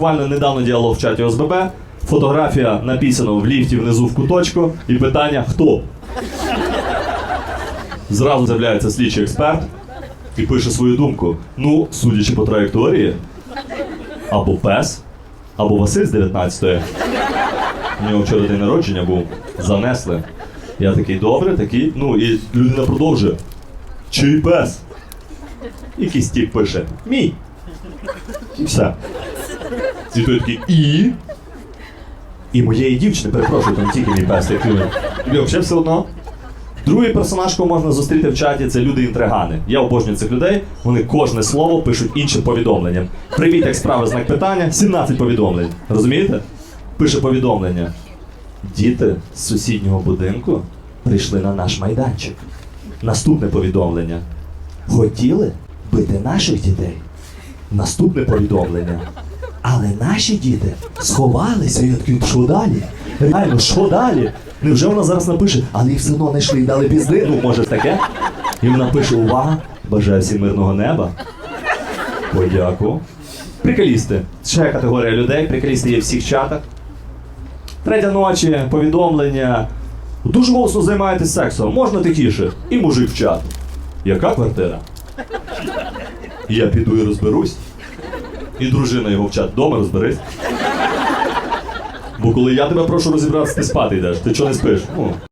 буквально недавно діалог в чаті ОСББ. Фотографія написано в ліфті внизу в куточку, і питання хто? Зразу з'являється слідчий експерт і пише свою думку. Ну, судячи по траєкторії, або пес, або Василь з 19-ї. У нього вчора день народження був, занесли. Я такий добре, такий. Ну і людина продовжує. Чий пес? Якийсь тіп пише. Мій. І все. І той такий і. І моєї дівчини, перепрошую, там тільки мій пес, як. Тобі взагалі все одно. Другий персонаж, кого можна зустріти в чаті, це люди-інтригани. Я обожнюю цих людей. Вони кожне слово пишуть іншим повідомленням. Привіт, як справи, знак питання, 17 повідомлень. Розумієте? Пише повідомлення. Діти з сусіднього будинку прийшли на наш майданчик. Наступне повідомлення. Хотіли бити наших дітей. Наступне повідомлення. Але наші діти сховалися. Я такий, що далі? Реально, що далі? Невже вона зараз напише, але їх все одно знайшли і дали пізди? Ну, може таке? І вона пише: увага, бажаю всім мирного неба. Подяку. Приколісти. Ще категорія людей, приколісти є в всіх чатах. Третя ночі, повідомлення. Дуже голосно займаєтесь сексом, можна тихіше. І мужик в чат. Яка квартира? Я піду і розберусь. І дружина його в чат дома розберись. Бо коли я тебе прошу розібратися, ти спати йдеш, ти чого не спиш? Ну,